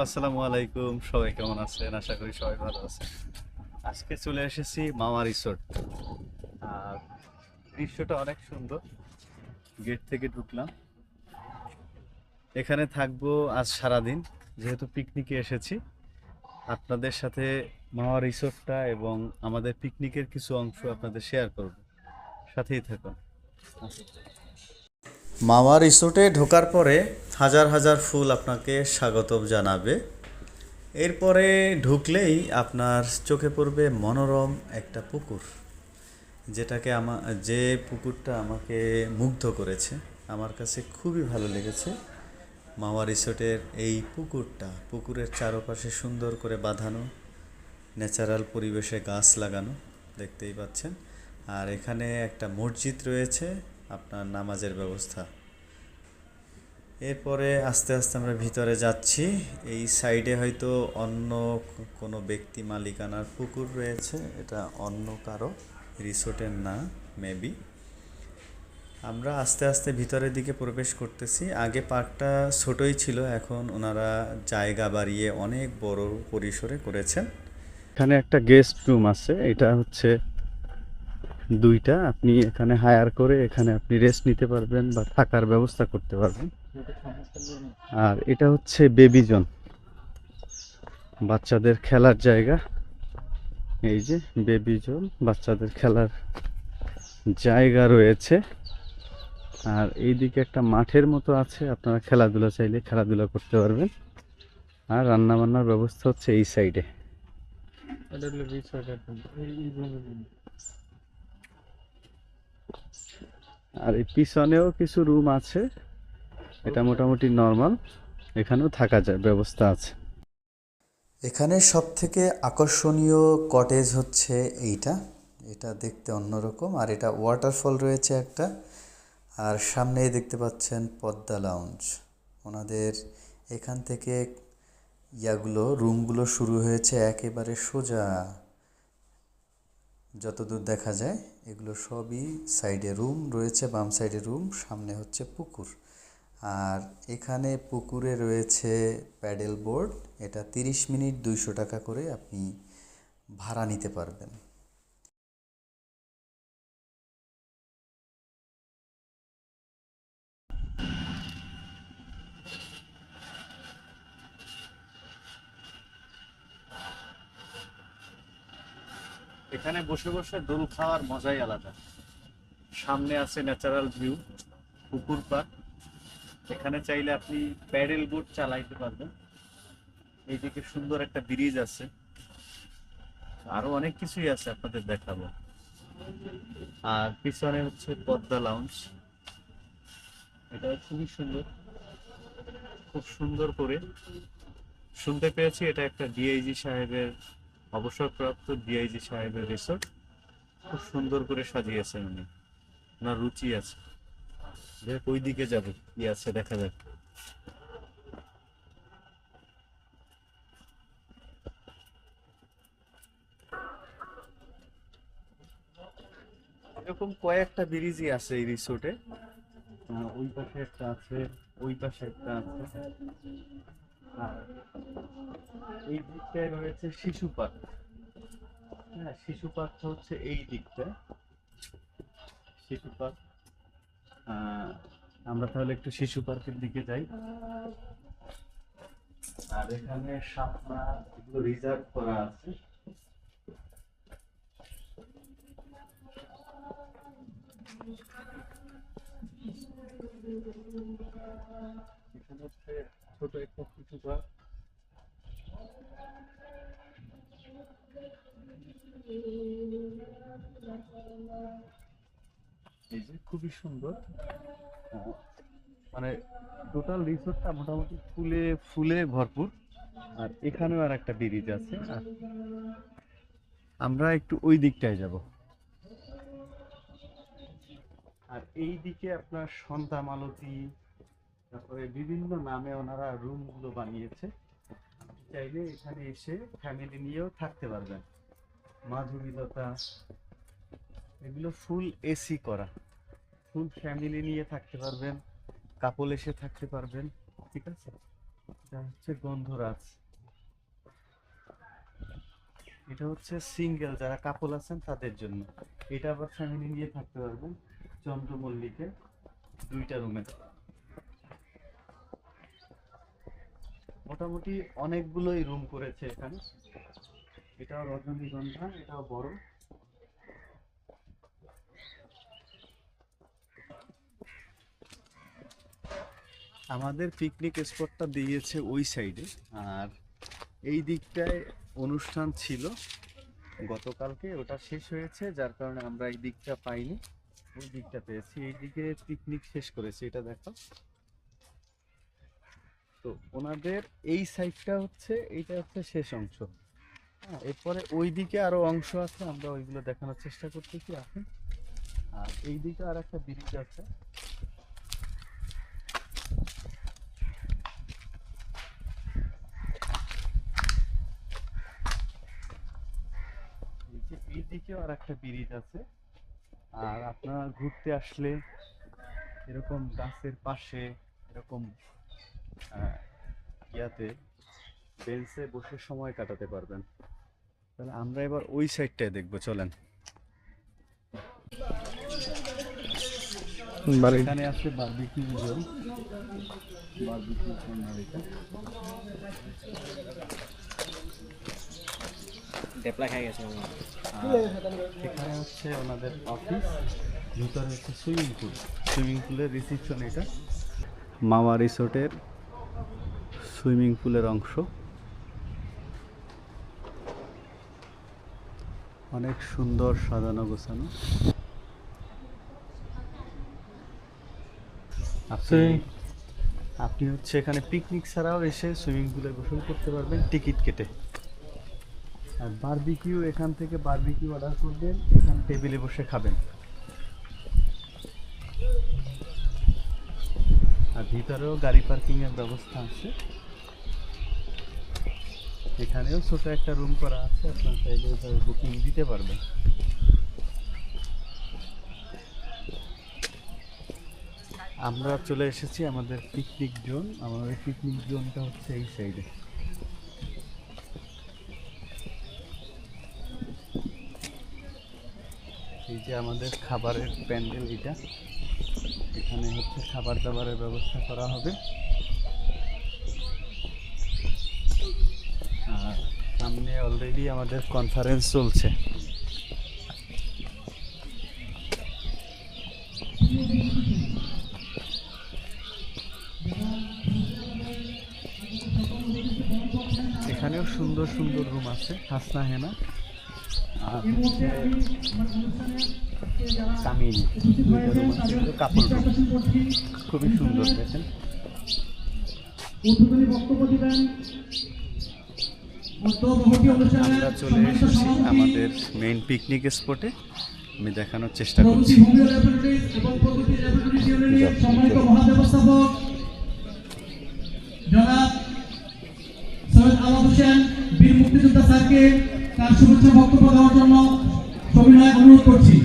আসসালামু আলাইকুম। সবাই কেমন আছেন? আশা করি সবাই ভালো আছেন। আজকে চলে এসেছি মামা রিসোর্ট। আর দৃশ্যটা অনেক সুন্দর। গেট থেকে ঢুকলাম। এখানে থাকব আজ সারাদিন। যেহেতু পিকনিকে এসেছি, আপনাদের সাথে মামা রিসোর্টটা এবং আমাদের পিকনিকের কিছু অংশ আপনাদের শেয়ার করব। সাথেই থাকুন। মামা রিসোর্টে ঢোকার পরে হাজার হাজার ফুল আপনাকে স্বাগত জানাবে। এরপরে ঢুকলেই আপনার চোখে পড়বে মনোরম একটা পুকুর, যেটাকে আমা, যে পুকুরটা আমাকে মুগ্ধ করেছে। আমার কাছে খুবই ভালো লেগেছে। মামা রিসোর্টের এই পুকুরটা, পুকুরের চারপাশে সুন্দর করে বাঁধানো, ন্যাচারাল পরিবেশে গাছ লাগানো, দেখতেই পাচ্ছেন। আর এখানে একটা মসজিদ রয়েছে আপনার নামাজের ব্যবস্থা। এরপরে আস্তে আস্তে আমরা ভিতরে যাচ্ছি। এই সাইডে হয়তো অন্য কোনো ব্যক্তি মালিকানার পুকুর রয়েছে। এটা অন্য কারও রিসোর্টের না, মেবি। আমরা আস্তে আস্তে ভিতরের দিকে প্রবেশ করতেছি। আগে পার্কটা ছোটই ছিল, এখন ওনারা জায়গা বাড়িয়ে অনেক বড় পরিসরে করেছেন। এখানে একটা গেস্ট রুম আছে, এটা হচ্ছে দুইটা, আপনি এখানে হায়ার করে এখানে আপনি রেস্ট নিতে পারবেন বা থাকার ব্যবস্থা করতে পারবেন। আর এটা হচ্ছে বেবি জোন বাচ্চাদের খেলার জায়গা। এই যে বেবি জোন বাচ্চাদের খেলার জায়গা রয়েছে। আর এইদিকে একটা মাঠের মতো আছে, আপনারা খেলাধুলা চাইলে খেলাধুলা করতে পারবেন। আর রান্না বান্নার ব্যবস্থা হচ্ছে এই সাইডে এটা হলো রিসর্ট একদম এই এই রুমের room। আর এই পিছনেও কিছু রুম আছে। এটা মোটামুটি নর্মাল। এখানেও থাকা যায়, ব্যবস্থা আছে। এখানে সব থেকে আকর্ষণীয় কটেজ হচ্ছে এইটা। এটা দেখতে অন্যরকম। আর এটা ওয়াটারফল রয়েছে একটা। আর সামনেই দেখতে পাচ্ছেন পদ্মা লাউঞ্জ ওনাদের এখান থেকে ইয়াগুলো রুমগুলো শুরু হয়েছে একেবারে সোজা। যতদূর দেখা যায়, এগুলো সবই সাইডে রুম রয়েছে, বাম সাইডে রুম, সামনে হচ্ছে পুকুর। আর এখানে পুকুরে রয়েছে প্যাডেল বোর্ড, এটা তিরিশ মিনিট দুইশো টাকা করে আপনি ভাড়া নিতে পারবেন। এখানে বসে বসে দোল খাওয়ার মজাই আলাদা। সামনে আছে ন্যাচারাল ভিউ পুকুর পাড়। এখানে চাইলে আপনি প্যাডেল বোট চালাইতে পারবেন। এইদিকে সুন্দর একটা ব্রিজ আছে। আরও অনেক কিছুই আছে আপনাদের দেখাবো। আর পিছনে হচ্ছে পদ্মা লাউঞ্জ এটা খুবই সুন্দর। খুব সুন্দর করে। শুনতে পেয়েছি এটা একটা ডিআইজি সাহেবের অবসরপ্রাপ্ত ডিআইজি সাহেবের রিসোর্ট। খুব সুন্দর করে সাজিয়েছেন উনি। ওনার রুচি আছে। দেখ ওই দিকে যাবে। কি আছে দেখা যাক। এরকম কয়েকটা ব্রিজই আছে এই রিসোর্টে। ওই পাশে একটা আছে, ওই পাশে একটা আছে। আর এই দিকটায় রয়েছে শিশু পার্ক। হ্যাঁ শিশু পার্কটা হচ্ছে এই দিকটা। শিশু পার্ক। আমরা তাহলে একটু শিশু পার্কের দিকে যাই। আর এখানে সাপনা এগুলো রিজার্ভ করা আছে। এখানে হচ্ছে ছোট একটা যে খুবই সুন্দর। মানে টোটাল রিসোর্টটা মোটামুটি ফুলে ফুলে ভরপুর। আর এখানেও আর একটা ব্রিজ আছে আমরা একটু ওই দিকটায় যাব। আর এই দিকে আপনার সন্ধ্যা মালতী তারপরে বিভিন্ন নামে ওনারা রুমগুলো বানিয়েছে। চাইলে এখানে এসে ফ্যামিলি নিয়েও থাকতে পারবেন। মাধুরীলতা এগুলো ফুল এসি করা। ফুল ফ্যামিলি নিয়ে থাকতে পারবেন কাপল এসে থাকতে পারবেন, ঠিক আছে? এটা হচ্ছে গন্ধরাজ। এটা হচ্ছে সিঙ্গেল যারা কাপল আছেন তাদের জন্য। এটা আবার ফ্যামিলি নিয়ে থাকতে পারবেন চন্দ্রমল্লিকে দুইটা রুমে মোটামুটি অনেকগুলোই রুম করেছে এখানে। এটাও রজনীগন্ধা, এটাও বড়। আমাদের পিকনিক স্পটটা দিয়েছে ওই সাইডে আর এই দিকটায় অনুষ্ঠান ছিল। গতকালকে ওটা শেষ হয়েছে, যার কারণে আমরা এই দিকটা পাইনি। ওই দিকটা পেয়েছি। এই দিকে পিকনিক শেষ করেছে, এটা দেখো। তো ওনাদের এই সাইডটা হচ্ছে, এইটা হচ্ছে শেষ অংশ। হ্যাঁ এরপরে ওই দিকে আরও অংশ আছে, আমরা ওইগুলো দেখানোর চেষ্টা করতেছি এখন। আর এই দিকে আর একটা ব্রিজ আছে। এই দিকেও আর একটা ব্রিজ আছে। আর আপনারা ঘুরতে আসলে এরকম গাছের পাশে এরকম ইয়াতে বেঞ্চে বসে সময় কাটাতে পারবেন। তাহলে আমরা এবার ওই সাইডটায় দেখব চলেন। এখানে আছে বারবিকিউ জোন বারবিকিউ কর্নার এটা। ডেপলা খাই গেছে এখানে হচ্ছে ওনাদের অফিস ভিতরে হচ্ছে সুইমিং পুল সুইমিং পুলের রিসিপশন এটা। মামা রিসোর্টের সুইমিং পুলের অংশ। অনেক সুন্দর সাজানো গোছানো। আপনি হচ্ছে এখানে পিকনিক ছাড়াও এসে সুইমিং পুলে গোসল করতে পারবেন টিকিট কেটে। আর বারবিকিউ এখান থেকে বারবিকিউ অর্ডার করবেন এখান টেবিলে বসে খাবেন। আর ভিতরেও গাড়ি পার্কিংয়ের ব্যবস্থা আছে। এখানেও ছোট একটা রুম করা আছে, আপনার চাইলে ওইভাবে বুকিং দিতে পারবেন। আমরা চলে এসেছি আমাদের পিকনিক জোন আমাদের পিকনিক জোনটা হচ্ছে এই সাইডে এই যে আমাদের খাবারের প্যান্ডেল এটা। এখানে হচ্ছে খাবার দাবারের ব্যবস্থা করা হবে আর সামনে অলরেডি আমাদের কনফারেন্স চলছে। এখানেও সুন্দর সুন্দর রুম আছে, হাসনা হেনা আর এগুলো কাপড় খুবই সুন্দর দেখেন। বক্তব্য দিবেন আমরা চলে এসেছি আমাদের মেইন পিকনিক স্পটে আমি দেখানোর চেষ্টা করছি। বীর মুক্তিযোদ্ধা স্যারকে তার শুভেচ্ছা বক্তব্য দেওয়ার জন্য সবিনয় অনুরোধ করছি।